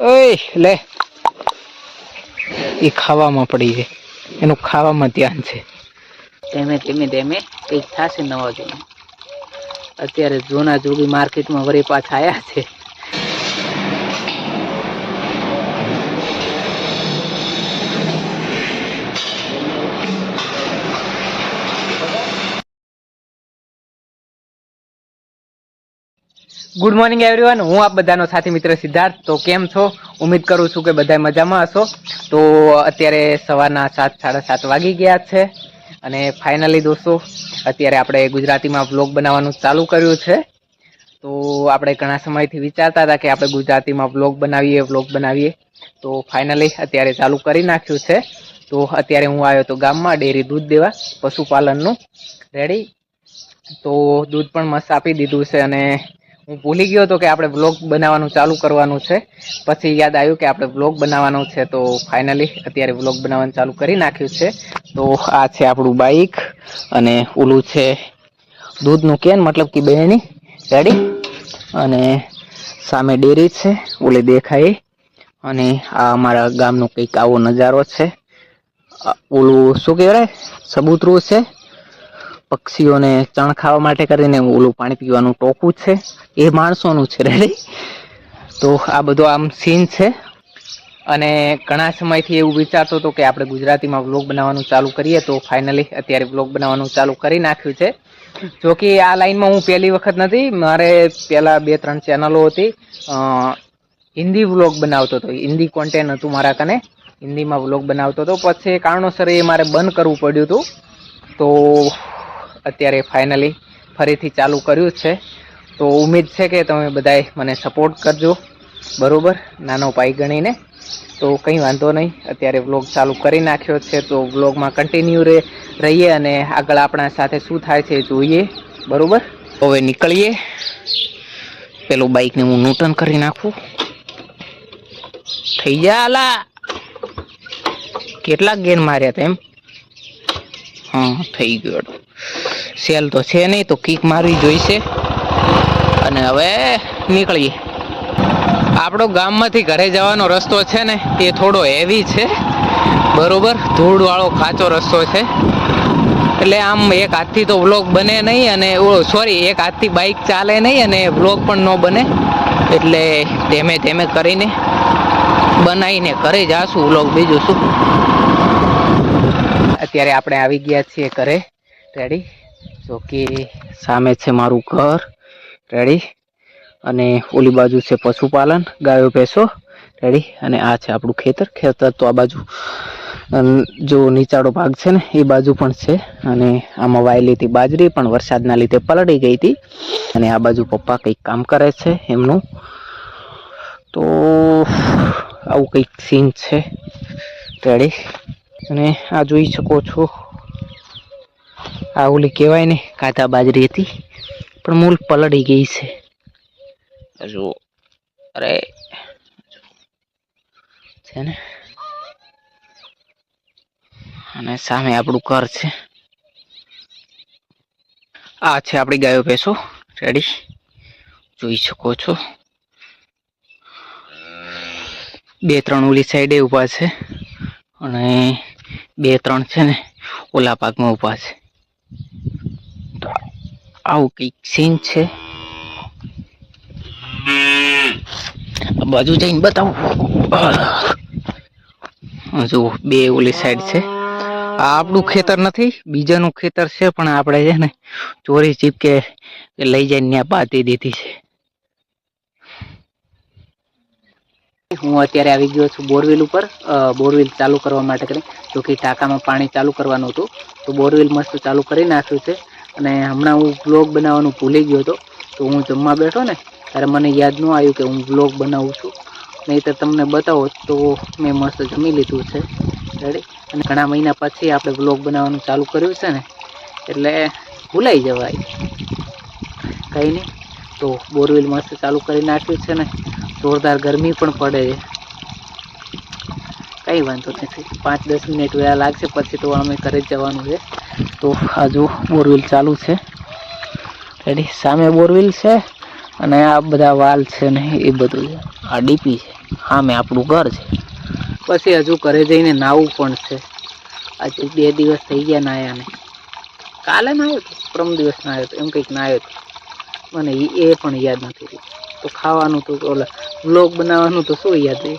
ઓય, લે. એ ખાવામાં પડી છે. એનું ખાવામાં ધ્યાન છે. ધીમે ધીમે ધીમે કંઈક થશે નવા જૂનું. અત્યારે જૂના જોગી માર્કેટમાં વળી પાછા આવ્યા છે. ગુડ મોર્નિંગ એવરીવન હું આપ બધાનો સાથી મિત્ર સિદ્ધાર્થ. તો કેમ છો? ઉમ્મીદ કરું છું કે બધા મજામાં હશો. તો અત્યારે સવારના સાત, સાડા સાત વાગી ગયા છે. અને ફાઇનલી દોસ્તો, અત્યારે આપણે ગુજરાતીમાં વ્લોગ બનાવવાનું ચાલુ કર્યું છે. તો આપણે ઘણા સમયથી વિચારતા હતા કે આપણે ગુજરાતીમાં વ્લોગ બનાવીએ વ્લોગ બનાવીએ. તો ફાઇનલી અત્યારે ચાલુ કરી નાખ્યું છે. તો અત્યારે હું આવ્યો તો ગામમાં, ડેરી દૂધ દેવા, પશુપાલનનું. રેડી તો દૂધ પણ મસ્ત આપી દીધું છે અને હું ભૂલી ગયો હતો કે આપણે વ્લોગ બનાવવાનું ચાલુ કરવાનું છે. પછી યાદ આવ્યું કે આપણે વ્લોગ બનાવવાનું છે તો ફાઇનલી અત્યારે વ્લોગ બનાવવાનું ચાલુ કરી નાખ્યું છે. તો આ છે આપણું બાઈક અને ઓલું છે દૂધનું કેન મતલબ કે બેની રેડી અને સામે ડેરી છે, ઓલી દેખાય. અને આ અમારા ગામનો કંઈક આવો નજારો છે. ઓલું શું કહેવાય? સબૂતરું છે. પક્ષીઓને ચણ ખાવા માટે કરીને ઓલું પાણી પીવાનું ટોકું છે. એ માણસોનું છે રેડી તો આ બધો આમ સીન છે. અને ઘણા સમયથી એવું વિચારતો હતો કે આપણે ગુજરાતીમાં વ્લોગ બનાવવાનું ચાલુ કરીએ, તો ફાઇનલી અત્યારે વ્લોગ બનાવવાનું ચાલુ કરી નાખ્યું છે. જો કે આ લાઈનમાં હું પહેલી વખત નથી, મારે પહેલાં બે ત્રણ ચેનલો હતી. હિન્દી વ્લોગ બનાવતો હતો. હિન્દી કોન્ટેન્ટ હતું મારા કને. હિન્દીમાં વ્લોગ બનાવતો હતો. પછી કારણોસર એ મારે બંધ કરવું પડ્યું હતું. તો અત્યારે ફાઇનલી ફરીથી ચાલુ કર્યું છે. તો ઉમેદ છે કે તમે બધાએ મને સપોર્ટ કરજો. બરોબર? નાનો પાઈ ગણીને. તો કંઈ વાંધો નહીં. અત્યારે વ્લોગ ચાલુ કરી નાખ્યો છે. તો વ્લોગમાં કન્ટિન્યુ રહીએ અને આગળ આપણા સાથે શું થાય છે જોઈએ. બરોબર? હવે નીકળીએ. પેલું બાઇકને હું નૂટન કરી નાખું. થઈ જા આલા કેટલાક ગેર માર્યા તેમ હા થઈ ગયો સેલ તો છે નહીં, તો કિક મારવી જોઈશે. અને હવે નીકળીએ. આપણો ગામમાંથી ઘરે જવાનો રસ્તો છે ને, એ થોડો હેવી છે. બરોબર, ધૂળવાળો કાચો રસ્તો છે. એટલે આમ એક હાથથી તો વ્લોગ બને નહીં અને સોરી એક હાથથી બાઇક ચાલે નહીં અને વ્લોગ પણ ન બને. એટલે ધીમે ધીમે કરીને બનાવીને ઘરે જાશું વ્લોગ બીજું શું. અત્યારે આપણે આવી ગયા છીએ ઘરે. રેડી જો સામે છે મારું ઘર. રેડી અને ઓલી બાજુ છે પશુપાલન. ગાયો, ભેંસો. રેડી અને આ છે આપણું ખેતર. ખેતર તો આ બાજુ જો નીચાડો ભાગ છે ને, એ બાજુ પણ છે. અને આમાં વાયેલી હતી બાજરી, પણ વરસાદના લીધે પલળી ગઈ હતી. અને આ બાજુ પપ્પા કંઈક કામ કરે છે એમનું. તો, આવું કંઈક સીન છે. રેડી અને આ જોઈ શકો છો. આ ઓલી કહેવાય ને કાતા બાજરી હતી પણ મૂળ પલળી ગઈ છે. જો અરે છે ને? અને સામે આપણું ઘર છે. આ છે આપણી ગાયો ભેંસો રેડી? જોઈ શકો છો. બે ત્રણ ઓલી સાઈડે ઊભા છે. અને બે ત્રણ છે ને ઓલા ભાગમાં ઊભા છે. આવું કંઈક સીન છે? આ બાજુ જઈને બતાવું. જો બે ઓલી સાઈડ છે. આ આપણું ખેતર નથી બીજાનું ખેતર છે પણ આપણે છે ને ચોરી ચીપકે લઈ જઈને ત્યાં પાતી દીધી છે. હું અત્યારે આવી ગયો છું બોરવેલ ઉપર. બોરવેલ ચાલુ કરવા માટે કરી. જો કે ટાંકામાં પાણી ચાલુ કરવાનું હતું. તો બોરવેલ મસ્ત ચાલુ કરી નાખ્યું છે. અને હમણાં હું બ્લોગ બનાવવાનું ભૂલી ગયો હતો, તો હું જમવા બેઠો ને, ત્યારે મને યાદ ન આવ્યું કે હું બ્લોગ બનાવું છું. નહીં તો તમને બતાવો તો મેં મસ્ત જમી લીધું છે. રેડી અને ઘણા મહિના પછી આપણે બ્લોગ બનાવવાનું ચાલુ કર્યું છે ને, એટલે ભૂલાઈ જવાય. કંઈ નહીં, તો બોરવેલ મસ્ત ચાલુ કરી નાખ્યું છે ને, જોરદાર ગરમી પણ પડે છે. કંઈ વાંધો નથી. પાંચ, દસ મિનિટ વેળા લાગશે, પછી તો અમે ઘરે જવાનું છે. તો હજુ બોરવેલ ચાલુ છે. રેડી સામે બોરવેલ છે અને આ બધા વાલ છે ને એ બધું છે. આ ડીપી છે. સામે આપણું ઘર છે. પછી હજુ ઘરે જઈને નાવું પણ છે. આજે બે દિવસ થઈ ગયા નાયાને કાલે નાયો હતો પ્રમ દિવસ નાયો હતો એમ કંઈક નાયો હતો મને એ પણ યાદ નથી તો ખાવાનું તો ઓલા વ્લોગ બનાવવાનું તો શું યાદ રહે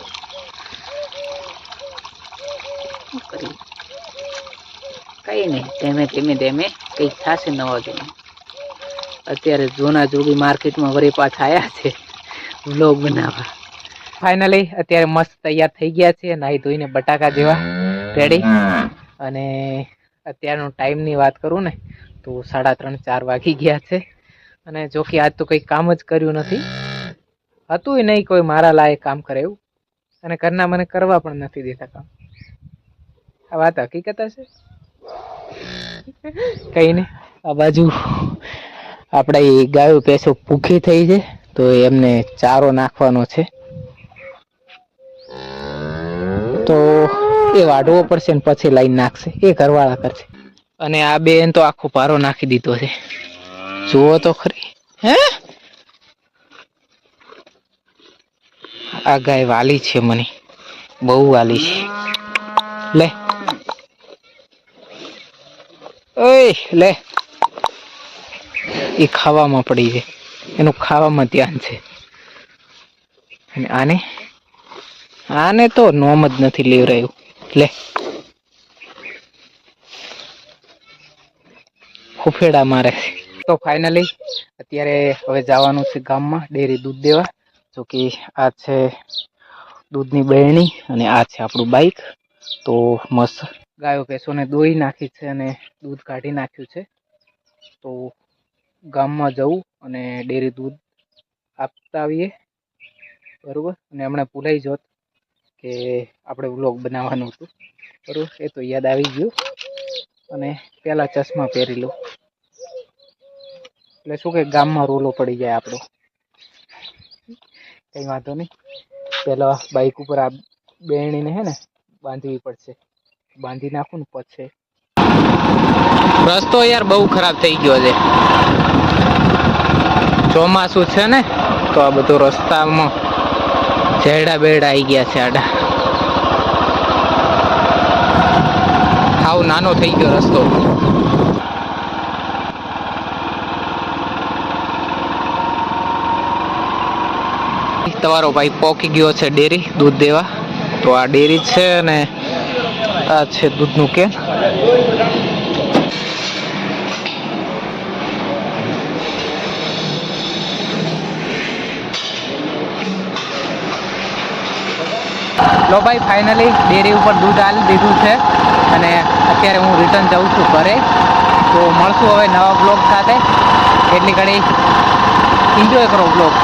શું કરીએ નહીં ધીમે ધીમે ધીમે કંઈક થશે નવા જૂનું અત્યારે જૂના જોગી માર્કેટમાં વળી પાછા આવ્યા છે. વ્લોગ બનાવવા. ફાઇનલી અત્યારે મસ્ત તૈયાર થઈ ગયા છે, નાહી ધોઈને બટાકા જેવા. રેડી અને અત્યારનો ટાઈમની વાત કરું ને, તો સાડા ત્રણ, ચાર વાગી ગયા છે. અને જો કે આજ તો કંઈ કામ જ કર્યું નથી. હતું નહીં કોઈ મારા લાયક કામ કરે એવું. અને ઘરના મને કરવા પણ નથી દેતા કામ. આ વાત હકીકત હશે? કઈ નહીં આ બાજુ આપણે ગાયો પેસો ભૂખી થઈ છે, તો એમને ચારો નાખવાનો છે. તો એ વાઢવો પડશે પછી લાઈન નાખશે, એ ઘરવાળા કરશે. અને આ બેન તો આખો પારો નાખી દીધો છે. જુઓ તો ખરી. હે? આ ગાય વાલી છે મને. બહુ વાલી છે. લે. ઓય, લે. એ ખાવામાં પડી છે. એનું ખાવામાં ધ્યાન છે. અને આને? આને તો નોમ જ નથી લેવરાયું. લે. ફૂફેડા મારે તો ફાઇનલી અત્યારે હવે જવાનું છે ગામમાં, ડેરી દૂધ દેવા. જો કે આ છે દૂધની બહેણી અને આ છે આપણું બાઈક તો મસ્ત ગાયો, ભેંસોને દોઈ નાખી છે અને દૂધ કાઢી નાખ્યું છે. તો ગામમાં જવું અને ડેરી દૂધ આપતા આવીએ બરાબર? અને હમણાં ભૂલાઈ જોત કે આપણે વ્લોગ બનાવવાનું હતું. બરાબર? એ તો યાદ આવી ગયું. અને પહેલાં ચશ્મા પહેરી લો એટલે શું કે ગામમાં રોલો પડી જાય આપણો. કંઈ વાંધો નહીં. પહેલાં બાઇક ઉપર આ બેણીને હે ને બાંધવી પડશે. બાંધી નાખું ને પછી. રસ્તો યાર બહુ ખરાબ થઈ ગયો છે. ચોમાસું છે ને, તો આ બધું રસ્તામાં જેડા બેડા આવી ગયા છે આડા. હાવ નાનો થઈ ગયો રસ્તો. તમારો ભાઈ પોકી ગયો છે ડેરી દૂધ દેવા. તો આ ડેરી છે અને આ છે દૂધનું કેન લો ભાઈ ફાઇનલી ડેરી ઉપર દૂધ આલી દીધું છે અને અત્યારે હું રિટર્ન જાઉં છું ઘરે. તો મળશું હવે નવા બ્લોગ સાથે. એટલી ઘડી એન્જોય કરો બ્લોગ